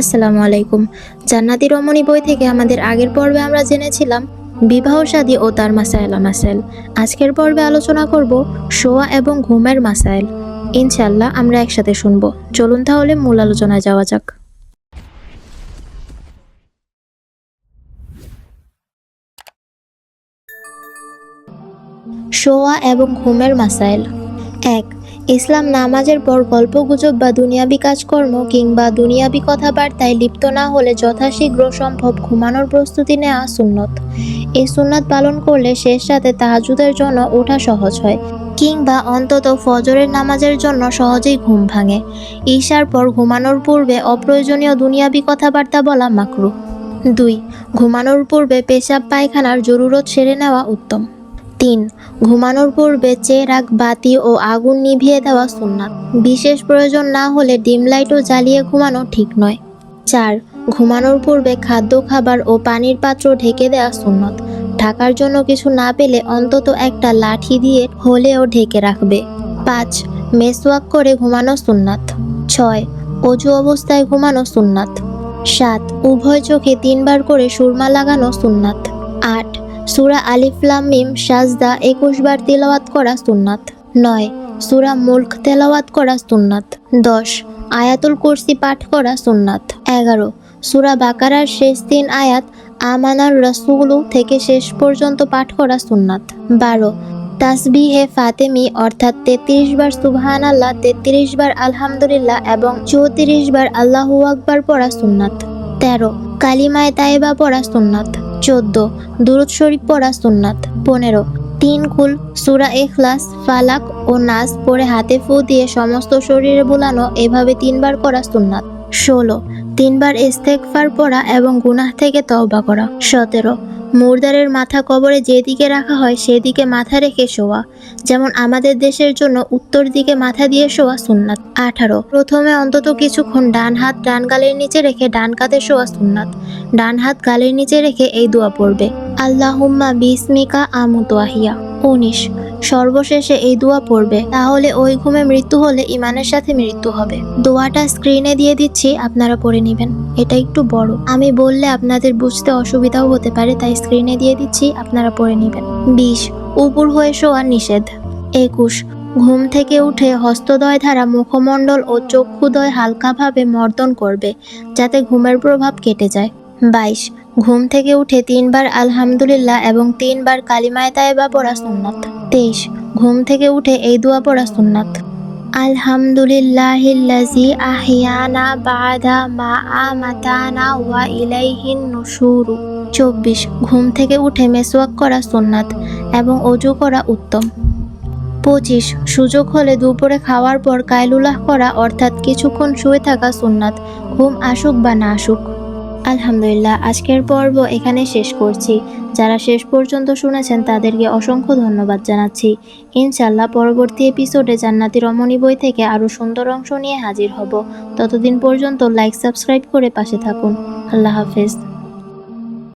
আসসালামু আলাইকুম। জান্নাতি রমণী বই থেকে আমাদের আগের পর্বে আমরা জেনেছিলাম বিবাহ শাদী ও তার মাসায়েলা মাসাইল আজকের পর্বে আলোচনা করব শোয়া এবং ঘুমের মাসাইল ইনশাল্লাহ আমরা একসাথে শুনব। চলুন তাহলে মূল আলোচনায় যাওয়া যাক। শোয়া এবং ঘুমের মাসাইল এক ইসলাম নামাজের পর গল্পগুজব বা দুনিয়াবি কাজকর্ম কিংবা দুনিয়াবি কথাবার্তায় লিপ্ত না হলে যথাশীঘ্র সম্ভব ঘুমানোর প্রস্তুতি নেওয়া সুন্নত। এই সুন্নাত পালন করলে শেষ সাথে তাহাজুদের জন্য ওঠা সহজ হয় কিংবা অন্তত ফজরের নামাজের জন্য সহজেই ঘুম ভাঙে। ঈশার পর ঘুমানোর পূর্বে অপ্রয়োজনীয় দুনিয়াবি কথাবার্তা বলা মাকরু। দুই, ঘুমানোর পূর্বে পেশাব পায়খানার জরুরত সেরে নেওয়া উত্তম। তিন, ঘুমানোর পূর্বে চেরাগ বাতি ও আগুন নিভিয়ে দেওয়া সুন্নাত। বিশেষ প্রয়োজন না হলে ডিম লাইটও জ্বালিয়ে ঘুমানো ঠিক নয়। চার, ঘুমানোর পূর্বে খাদ্য, খাবার ও পানির পাত্র ঢেকে দেওয়া সুন্নত। ঢাকার জন্য কিছু না পেলে অন্তত একটা লাঠি দিয়ে হলেও ঢেকে রাখবে। পাঁচ, মেসওয়াক করে ঘুমানো সুন্নাত। ছয়, অজু অবস্থায় ঘুমানো সুন্নাত। সাত, উভয় চোখে তিনবার করে সুরমা লাগানো সুন্নাত। আট সুরা আলিফলাম মিম সাজদা একুশ বার তেলাওয়াত করা সুন্নাত। নয়, সুরা মুল্ক তেলাওয়াত করা সুন্নাত। দশ, আয়াতুল কুরসি পাঠ করা সুন্নাত। এগারো, সুরা বাকারার শেষ তিন আয়াত, আমানার রসুলু থেকে শেষ পর্যন্ত পাঠ করা সুন্নাত। বারো তাসবি হে ফাতেমি, অর্থাৎ তেত্রিশ বার সুবহান আল্লাহ তেত্রিশ বার আলহামদুলিল্লাহ এবং চৌত্রিশ বার আল্লাহু আকবার পড়া সুন্নাত। তেরো, কালিমায় তাইবা পড়া সুন্নাত। চোদ্দ। দুরুদ শরীফ পড়া সুন্নাত। পনেরো। তিন কুল সুরা এখলাস ফালাক ও নাস পরে হাতে ফু দিয়ে সমস্ত শরীরে বোলানো, এভাবে তিনবার করা সুন্নাত। ষোলো। তিনবার ইস্তেকফার পড়া এবং গুনাহ থেকে তওবা করা। সতেরো। মুর্দারের মাথা কবরে যেদিকে রাখা হয় সেদিকে মাথা রেখে শোয়া, যেমন আমাদের দেশের জন্য উত্তর দিকে মাথা দিয়ে শোয়া সুন্নাত। আঠারো। প্রথমে অন্তত কিছুক্ষণ ডান হাত ডান গালের নিচে রেখে ডান কাতে শোয়া সুন্নাত। ডান হাত গালের নিচে রেখে এই দোয়া পড়বে। আল্লাহুম্মা বিসমিকা আমুতোয়াহিয়া উনিশ। সর্বশেষে এই দোয়া পড়বে। তাহলে ওই ঘুমে মৃত্যু হলে ইমানের সাথে মৃত্যু হবে। দোয়াটা স্ক্রিনে দিয়ে দিচ্ছি, আপনারা পড়ে নেবেন। এটা একটু বড়। আমি বললে আপনাদের বুঝতে অসুবিধাও হতে পারে, তাই স্ক্রিনে দিয়ে দিচ্ছি, আপনারা পড়ে নেবেন। বিশ, উপর হয়ে শোয়া নিষেধ। একুশ, ঘুম থেকে উঠে হস্তদয় ধারা মুখমণ্ডল ও চক্ষুদয় হালকাভাবে মর্দন করবে, যাতে ঘুমের প্রভাব কেটে যায়। বাইশ ঘুম থেকে উঠে তিনবার আলহামদুলিল্লাহ এবং তিনবার কালিমায় তাইবা পড়া সুন্নাত। তেইশ, ঘুম থেকে উঠে এই দোয়া পড়া সুন্নাত। আলহামদুলিল্লাহিল্লাজি আহিয়ানা বাদা মা আমাতানা ওয়া ইলাইহিন নুশুরু। চব্বিশ, ঘুম থেকে উঠে মেসওয়াক করা সুন্নাত এবং অজু করা উত্তম। পঁচিশ, সুযোগ হলে দুপুরে খাওয়ার পর কায়লুলাহ করা অর্থাৎ কিছুক্ষণ শুয়ে থাকা সুন্নাত, ঘুম আসুক বা না আসুক। আলহামদুলিল্লাহ, আজকের পর্ব এখানে শেষ করছি। যারা শেষ পর্যন্ত শুনেছেন তাদেরকে অসংখ্য ধন্যবাদ জানাচ্ছি। ইনশাল্লাহ পরবর্তী এপিসোডে জান্নাতি রমণী বই থেকে আরও সুন্দর অংশ নিয়ে হাজির হব। ততদিন পর্যন্ত লাইক সাবস্ক্রাইব করে পাশে থাকুন। আল্লাহ হাফেজ।